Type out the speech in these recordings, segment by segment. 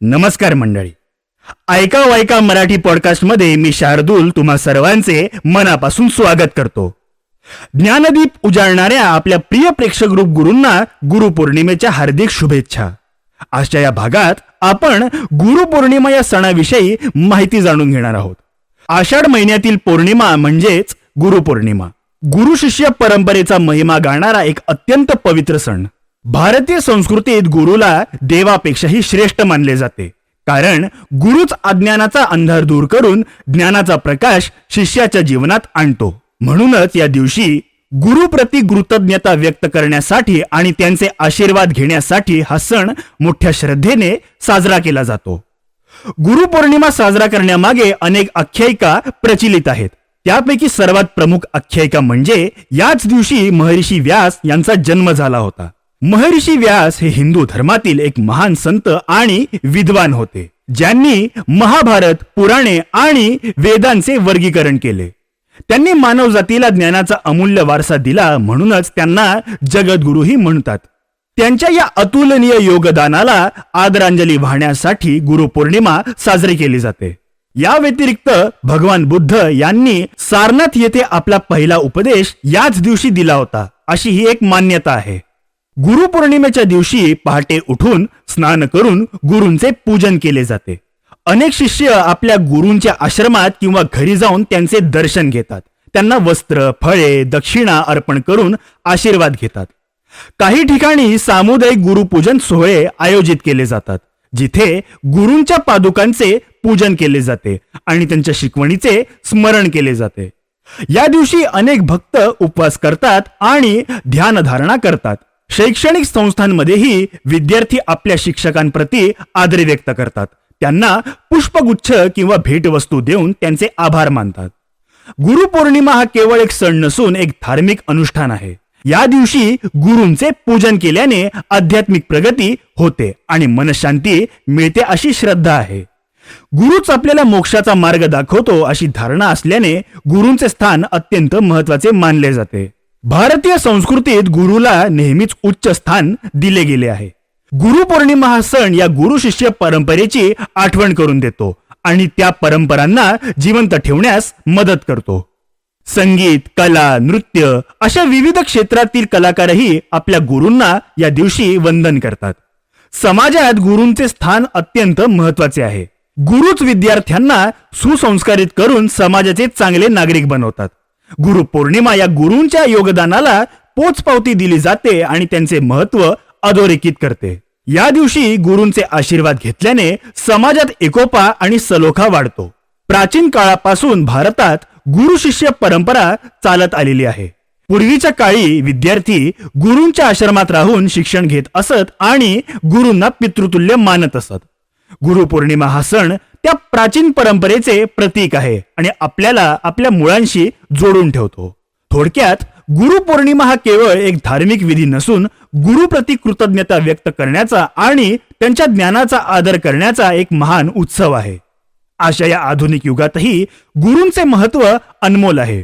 नमस्कार मंडळी. ऐका वायका मराठी पॉडकास्टमध्ये मी शार्दूल तुम्हा सर्वांचे मनापासून स्वागत करतो. ज्ञानदीप उजाळणाऱ्या आपल्या प्रिय प्रेक्षक ग्रुप गुरूंना गुरुपौर्णिमेच्या हार्दिक शुभेच्छा. आजच्या या भागात आपण गुरुपौर्णिमा या सणाविषयी माहिती जाणून घेणार आहोत. आषाढ महिन्यातील पौर्णिमा म्हणजेच गुरुपौर्णिमा. गुरु शिष्य परंपरेचा महिमा गाणारा एक अत्यंत पवित्र सण. भारतीय संस्कृतीत गुरुला देवापेक्षाही श्रेष्ठ मानले जाते. कारण गुरुच अज्ञानाचा अंधार दूर करून ज्ञानाचा प्रकाश शिष्याच्या जीवनात आणतो. म्हणूनच या दिवशी गुरुप्रती कृतज्ञता व्यक्त करण्यासाठी आणि त्यांचे आशीर्वाद घेण्यासाठी हा सण मोठ्या श्रद्धेने साजरा केला जातो. गुरुपौर्णिमा साजरा करण्यामागे अनेक आख्यायिका प्रचलित आहेत. त्यापैकी सर्वात प्रमुख आख्यायिका म्हणजे याच दिवशी महर्षी व्यास यांचा जन्म झाला होता. महर्षी व्यास हे हिंदू धर्मातील एक महान संत आणि विद्वान होते ज्यांनी महाभारत पुराणे आणि वेदांचे वर्गीकरण केले. त्यांनी मानव जातीला ज्ञानाचा अमूल्य वारसा दिला म्हणूनच त्यांना जगद्गुरूही म्हणतात. त्यांच्या या अतुलनीय योगदानाला आदरांजली वाहण्यासाठी गुरुपौर्णिमा साजरी केली जाते. या व्यतिरिक्त भगवान बुद्ध यांनी सारनाथ येथे आपला पहिला उपदेश याच दिवशी दिला होता अशी ही एक मान्यता आहे. गुरुपौर्णिमेच्या दिवशी पहाटे उठून स्नान करून गुरूंचे पूजन केले जाते. अनेक शिष्य आपल्या गुरूंच्या आश्रमात किंवा घरी जाऊन त्यांचे दर्शन घेतात. त्यांना वस्त्र फळे दक्षिणा अर्पण करून आशीर्वाद घेतात. काही ठिकाणी सामुदायिक गुरुपूजन सोहळे आयोजित केले जातात जिथे गुरूंच्या पादुकांचे पूजन केले जाते आणि त्यांच्या शिकवणीचे स्मरण केले जाते. या दिवशी अनेक भक्त उपवास करतात आणि ध्यानधारणा करतात. शैक्षणिक संस्थांमध्येही विद्यार्थी आपल्या शिक्षकांप्रती आदर व्यक्त करतात. त्यांना पुष्पगुच्छ किंवा भेटवस्तू देऊन त्यांचे आभार मानतात. गुरुपौर्णिमा हा केवळ एक सण नसून एक धार्मिक अनुष्ठान आहे. या दिवशी गुरूंचे पूजन केल्याने आध्यात्मिक प्रगती होते आणि मनशांती मिळते अशी श्रद्धा आहे. गुरुच आपल्याला मोक्षाचा मार्ग दाखवतो अशी धारणा असल्याने गुरूंचे स्थान अत्यंत महत्त्वाचे मानले जाते. भारतीय संस्कृतीत गुरुला नेहमीच उच्च स्थान दिले गेले आहे. गुरु पौर्णिमा हा सण या गुरु शिष्य परंपरेची आठवण करून देतो आणि त्या परंपरांना जिवंत ठेवण्यास मदत करतो. संगीत कला नृत्य अशा विविध क्षेत्रातील कलाकारही आपल्या गुरूंना या दिवशी वंदन करतात. समाजात गुरूंचे स्थान अत्यंत महत्त्वाचे आहे. गुरुच विद्यार्थ्यांना सुसंस्कारित करून समाजाचे चांगले नागरिक बनवतात. गुरु पौर्णिमा या गुरूंच्या योगदानाला पोचपावती दिली जाते आणि त्यांचे महत्त्व अधोरेखित करते. या दिवशी गुरूंचे आशीर्वाद घेतल्याने समाजात एकोपा आणि सलोखा वाढतो. प्राचीन काळापासून भारतात गुरु शिष्य परंपरा चालत आलेली आहे. पूर्वीच्या काळी विद्यार्थी गुरूंच्या आश्रमात राहून शिक्षण घेत असत आणि गुरूंना पितृतुल्य मानत असत. गुरुपौर्णिमा हा सण त्या प्राचीन परंपरेचे प्रतीक आहे आणि आपल्याला आपल्या मुळांशी जोडून ठेवतो. थोडक्यात गुरुपौर्णिमा हा केवळ एक धार्मिक विधी नसून गुरुप्रती कृतज्ञता व्यक्त करण्याचा आणि त्यांच्या ज्ञानाचा आदर करण्याचा एक महान उत्सव आहे. अशा या आधुनिक युगातही गुरूंचे महत्त्व अनमोल आहे.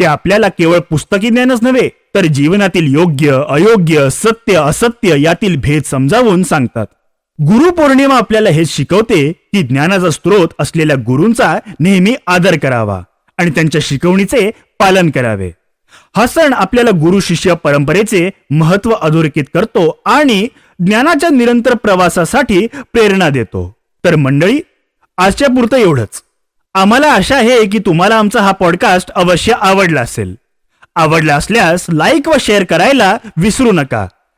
ते आपल्याला केवळ पुस्तकी ज्ञानच नव्हे तर जीवनातील योग्य अयोग्य सत्य असत्य यातील भेद समजावून सांगतात. गुरुपौर्णिमा आपल्याला हे शिकवते की ज्ञानाचा स्रोत असलेल्या गुरूंचा नेहमी आदर करावा आणि त्यांच्या शिकवणीचे पालन करावे. हा सण आपल्याला गुरु शिष्य परंपरेचे महत्त्व अधोरेखित करतो आणि ज्ञानाच्या निरंतर प्रवासासाठी प्रेरणा देतो. तर मंडळी आजच्या पुरतं एवढंच. आम्हाला आशा आहे की तुम्हाला आमचा हा पॉडकास्ट अवश्य आवडला असेल. आवडला असल्यास लाईक व शेअर करायला विसरू नका.